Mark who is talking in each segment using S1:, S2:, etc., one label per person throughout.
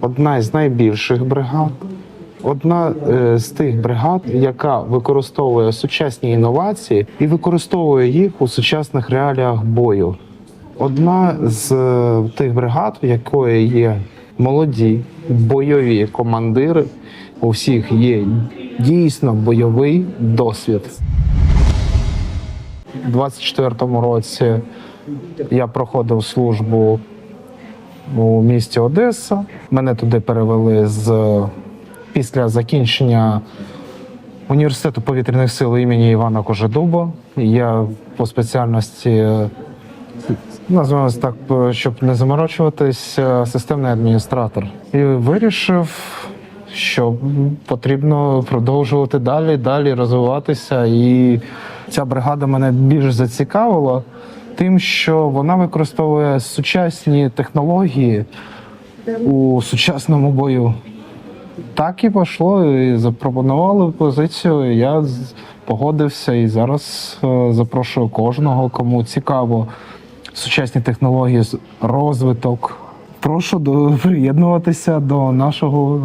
S1: Одна з найбільших бригад. Одна е, з тих бригад, яка використовує сучасні інновації і використовує їх у сучасних реаліях бою. Одна з е, тих бригад, в якої є молоді бойові командири, у всіх є дійсно бойовий досвід. У 24-му році я проходив службу у місті Одеса. Мене туди перевели з після закінчення університету повітряних сил імені Івана Кожедуба. Я по спеціальності е, так, е, щоб не заморочуватись, е, системний адміністратор. І вирішив, що потрібно продовжувати далі, далі розвиватися. І ця бригада мене більш зацікавила тим, що вона використовує сучасні технології у сучасному бою. Так і пішло, і запропонували позицію. Я погодився і зараз е, запрошую кожного, кому цікаво сучасні технології, розвиток. Прошу до, приєднуватися до нашого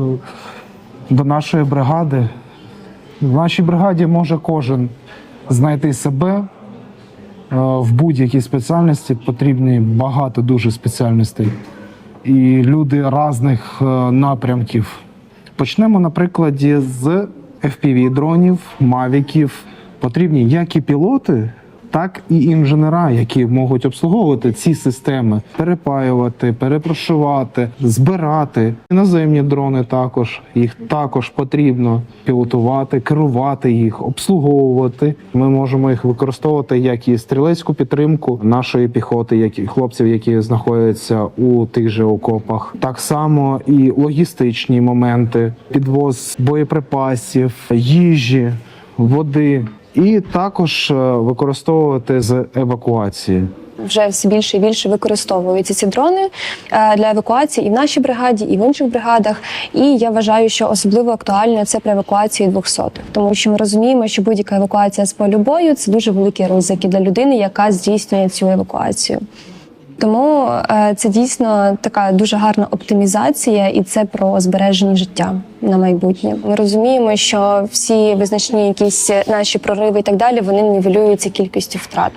S1: до нашої бригади. В нашій бригаді може кожен знайти себе в будь-якій спеціальності. Потрібні багато дуже спеціальностей і люди різних е, напрямків. Почнемо на прикладі з FPV-дронів, мавіків. Потрібні як і пілоти, так і інженера, які можуть обслуговувати ці системи, перепаювати, перепрошувати, збирати. Іноземні дрони також їх також потрібно пілотувати, керувати їх, обслуговувати. Ми можемо їх використовувати як і стрілецьку підтримку нашої піхоти, як і хлопців, які знаходяться у тих же окопах. Так само і логістичні моменти, підвоз боєприпасів, їжі, води. І також е, використовувати з евакуації.
S2: вже все більше і більше використовуються ці дрони е, для евакуації і в нашій бригаді, і в інших бригадах. І я вважаю, що особливо актуально це при евакуації 200 тому що ми розуміємо, що будь-яка евакуація з полю бою це дуже великі ризики для людини, яка здійснює цю евакуацію. Тому е, це дійсно така дуже гарна оптимізація, і це про збереження життя на майбутнє. Ми розуміємо, що всі визначні якісь наші прориви і так далі вони нівелюються кількістю втрат.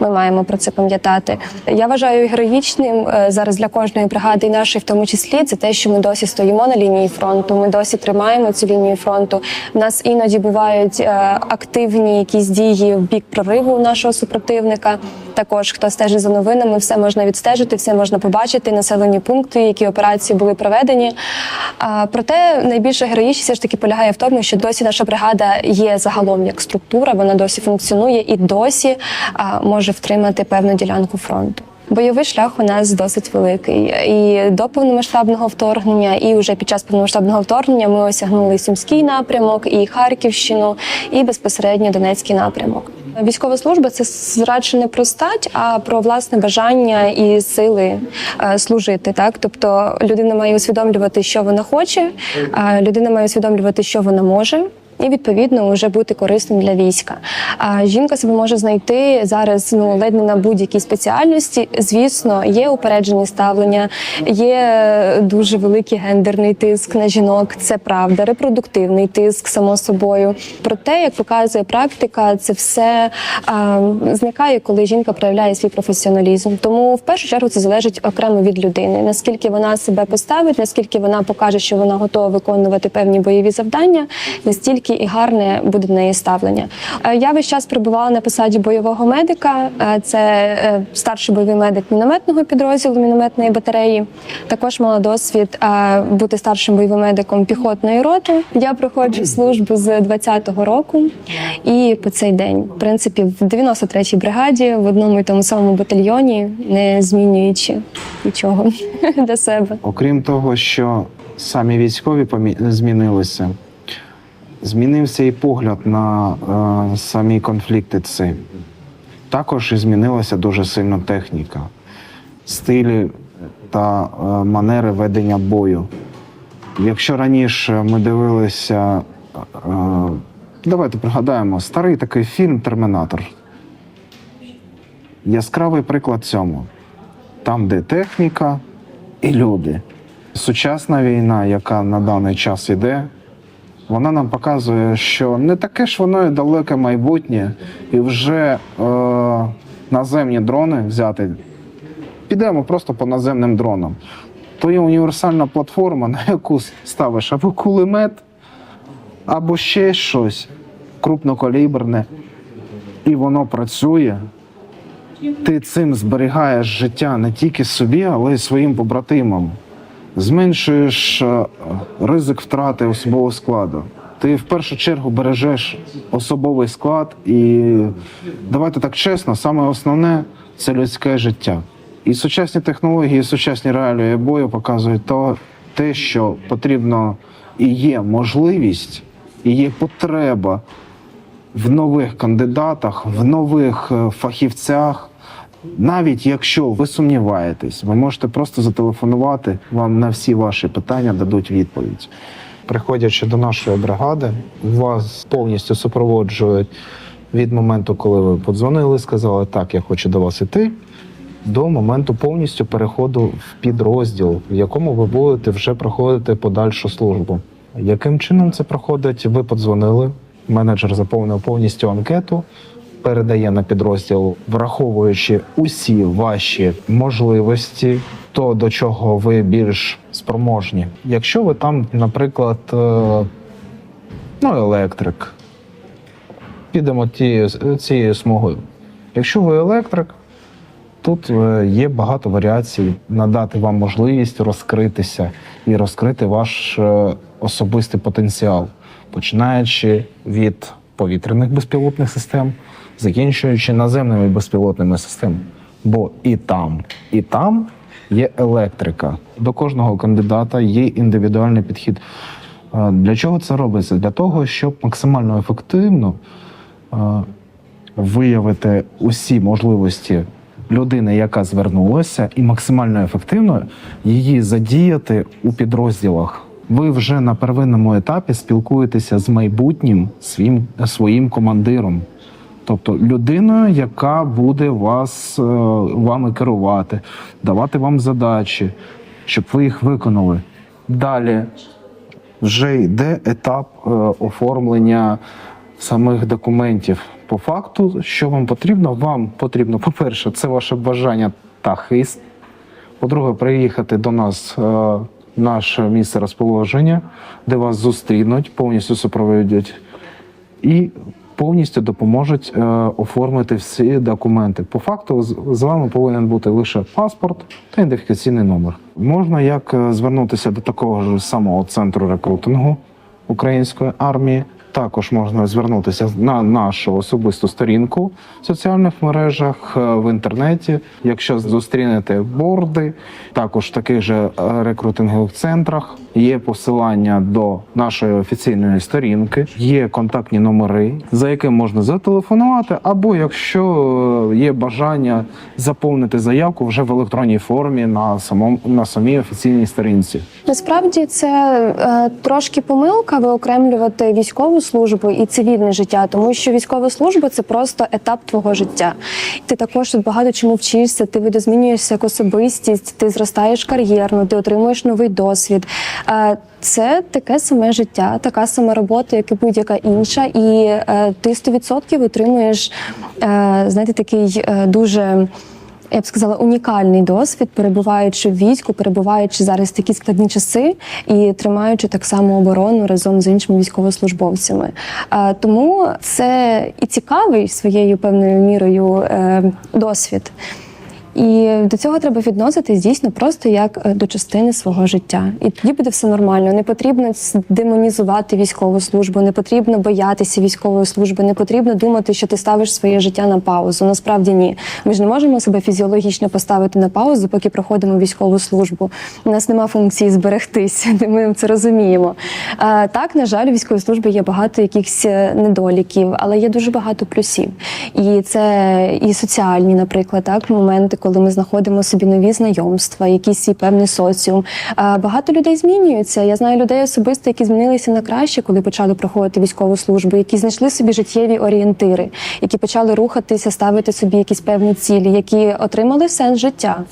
S2: Ми маємо про це пам'ятати. Я вважаю героїчним е, зараз для кожної бригади, і нашої в тому числі, це те, що ми досі стоїмо на лінії фронту. Ми досі тримаємо цю лінію фронту. У нас іноді бувають е, активні якісь дії в бік прориву нашого супротивника. Також хто стежить за новинами, все можна відстежити, все можна побачити, населені пункти, які операції були проведені. Проте найбільша героїчність все ж таки полягає в тому, що досі наша бригада є загалом як структура, вона досі функціонує і досі а, може втримати певну ділянку фронту. Бойовий шлях у нас досить великий. І до повномасштабного вторгнення, і вже під час повномасштабного вторгнення ми осягнули Сумський напрямок, і Харківщину, і безпосередньо Донецький напрямок. Військова служба це радше не про стать, а про власне бажання і сили е, служити. Так, тобто людина має усвідомлювати, що вона хоче, людина має усвідомлювати, що вона може. І відповідно вже бути корисним для війська. А жінка себе може знайти зараз ну ледь не на будь-якій спеціальності. Звісно, є упереджені ставлення, є дуже великий гендерний тиск на жінок. Це правда, репродуктивний тиск, само собою. Проте, як показує практика, це все а, зникає, коли жінка проявляє свій професіоналізм. Тому в першу чергу це залежить окремо від людини. Наскільки вона себе поставить, наскільки вона покаже, що вона готова виконувати певні бойові завдання, настільки і гарне буде до неї ставлення. Е, Я весь час перебувала на посаді бойового медика. Е, Це е, старший бойовий медик мінометного підрозділу мінометної батареї. Також мала досвід бути старшим бойовим медиком піхотної роти. Я проходжу службу з 20-го року і по цей день, в принципі, в 93-й бригаді, в одному і тому самому батальйоні, не змінюючи нічого для себе.
S1: Окрім того, що самі військові помі- змінилися, змінився і погляд на е, самі конфлікти ці. Також і змінилася дуже сильно техніка, стилі та е, манери ведення бою. Якщо раніше ми дивилися, е, давайте пригадаємо, старий такий фільм Термінатор. Яскравий приклад цьому. Там, де техніка і люди. Сучасна війна, яка на даний час іде, вона нам показує, що не таке ж воно і далеке майбутнє, і вже е, наземні дрони взяти. Підемо просто по наземним дронам. То є універсальна платформа, на яку ставиш або кулемет, або ще щось крупнокаліберне, і воно працює. Ти цим зберігаєш життя не тільки собі, але й своїм побратимам. Зменшуєш е, ризик втрати особового складу. Ти в першу чергу бережеш особовий склад, і давайте так чесно, саме основне це людське життя. І сучасні технології, сучасні реалії бою показують то, те, що потрібно і є можливість, і є потреба в нових кандидатах, в нових е, фахівцях. Навіть якщо ви сумніваєтесь, ви можете просто зателефонувати, вам на всі ваші питання дадуть відповідь. Приходячи до нашої бригади, вас повністю супроводжують від моменту, коли ви подзвонили, сказали, так, я хочу до вас іти, до моменту повністю переходу в підрозділ, в якому ви будете вже проходити подальшу службу. Яким чином це проходить? Ви подзвонили, менеджер заповнив повністю анкету, передає на підрозділ, враховуючи усі ваші можливості, то до чого ви більш спроможні. Якщо ви там, наприклад, е, ну, електрик, підемо цією смугою. Якщо ви електрик, тут е, є багато варіацій надати вам можливість розкритися і розкрити ваш е, особистий потенціал, починаючи від повітряних безпілотних систем, закінчуючи наземними безпілотними системами. Бо і там, і там є електрика. До кожного кандидата є індивідуальний підхід. Для чого це робиться? Для того, щоб максимально ефективно виявити усі можливості людини, яка звернулася, і максимально ефективно її задіяти у підрозділах. Ви вже на первинному етапі спілкуєтеся з майбутнім своїм, своїм командиром, тобто людиною, яка буде вас е, вами керувати, давати вам задачі, щоб ви їх виконали. Далі вже йде етап е, оформлення самих документів. По факту, що вам потрібно? Вам потрібно, по-перше, це ваше бажання та хист. По-друге, приїхати до нас е, наше місце розположення, де вас зустрінуть, повністю супроводять і повністю допоможуть е, оформити всі документи. По факту, з, вами повинен бути лише паспорт та ідентифікаційний номер. Можна як е, звернутися до такого ж самого центру рекрутингу української армії. Також можна звернутися на нашу особисту сторінку в соціальних мережах е, в інтернеті. Якщо зустрінете борди, також в таких же е, рекрутингових центрах є посилання до нашої офіційної сторінки, є контактні номери, за яким можна зателефонувати, або якщо е, є бажання заповнити заявку вже в електронній формі на самому на самій офіційній сторінці.
S2: Насправді це е, трошки помилка виокремлювати військову службу і цивільне життя, тому що військова служба це просто етап твого життя. Ти також тут багато чому вчишся, ти видозмінюєшся як особистість, ти зростаєш кар'єрно, ти отримуєш новий досвід. Е, це таке саме життя, така сама робота, як і будь-яка інша, і е, ти 100% отримуєш е, знаєте, такий дуже я б сказала, унікальний досвід, перебуваючи в війську, перебуваючи зараз в такі складні часи і тримаючи так само оборону разом з іншими військовослужбовцями. Е, Тому це і цікавий своєю певною мірою е, досвід. І до цього треба відноситись дійсно просто як е, до частини свого життя. І тоді буде все нормально. Не потрібно демонізувати військову службу, не потрібно боятися військової служби, не потрібно думати, що ти ставиш своє життя на паузу. Насправді ні. Ми ж не можемо себе фізіологічно поставити на паузу, поки проходимо військову службу. У нас нема функції зберегтись. Ми це розуміємо. Е, Так, на жаль, у військовій службі є багато якихось е, недоліків, але є дуже багато плюсів. І це і соціальні, наприклад, так моменти, коли ми знаходимо собі нові знайомства, якийсь свій певний соціум. Багато людей змінюються. Я знаю людей особисто, які змінилися на краще, коли почали проходити військову службу, які знайшли собі життєві орієнтири, які почали рухатися, ставити собі якісь певні цілі, які отримали сенс життя.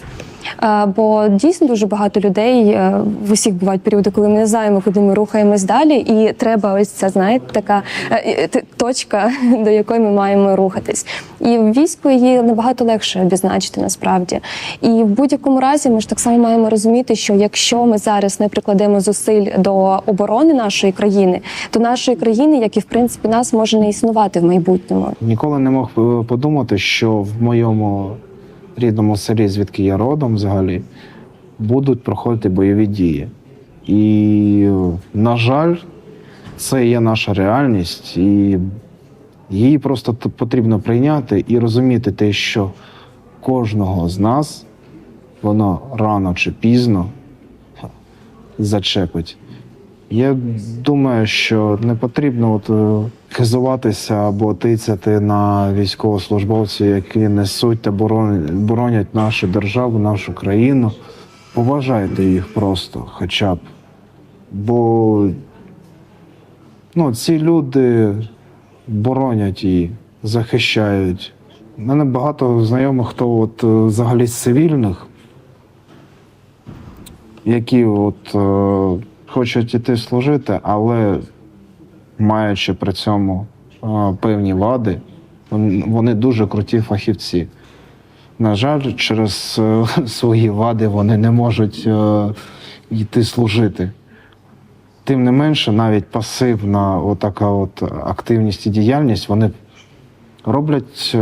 S2: Е, Бо дійсно дуже багато людей е, в усіх бувають періоди, коли ми не знаємо, куди ми рухаємось далі, і треба ось ця знаєте така е, точка, до якої ми маємо рухатись. І в війську її набагато легше обізначити насправді. І в будь-якому разі ми ж так само маємо розуміти, що якщо ми зараз не прикладемо зусиль до оборони нашої країни, то нашої країни, як і в принципі нас, може не існувати в майбутньому.
S1: Ніколи не мог подумати, що в моєму рідному селі, звідки я родом взагалі, будуть проходити бойові дії. І, на жаль, це є наша реальність, і її просто потрібно прийняти і розуміти те, що кожного з нас воно рано чи пізно зачепить. Я думаю, що не потрібно от, е, хизуватися або тицяти на військовослужбовців, які несуть та боронять, нашу державу, нашу країну. Поважайте їх просто, хоча б. Бо ну, ці люди боронять її, захищають. У мене багато знайомих, хто от, е, взагалі з цивільних, які от, е, хочуть іти служити, але маючи при цьому е, певні вади, вони дуже круті фахівці. На жаль, через е, свої вади вони не можуть е, йти служити. Тим не менше, навіть пасивна отака от активність і діяльність, вони роблять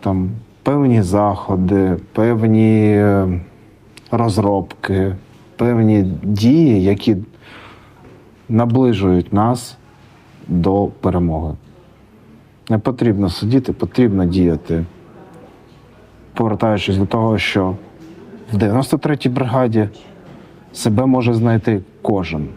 S1: там певні заходи, певні розробки, певні дії, які наближують нас до перемоги. Не потрібно сидіти, потрібно діяти. Повертаючись до того, що в 93-й бригаді себе може знайти кожен.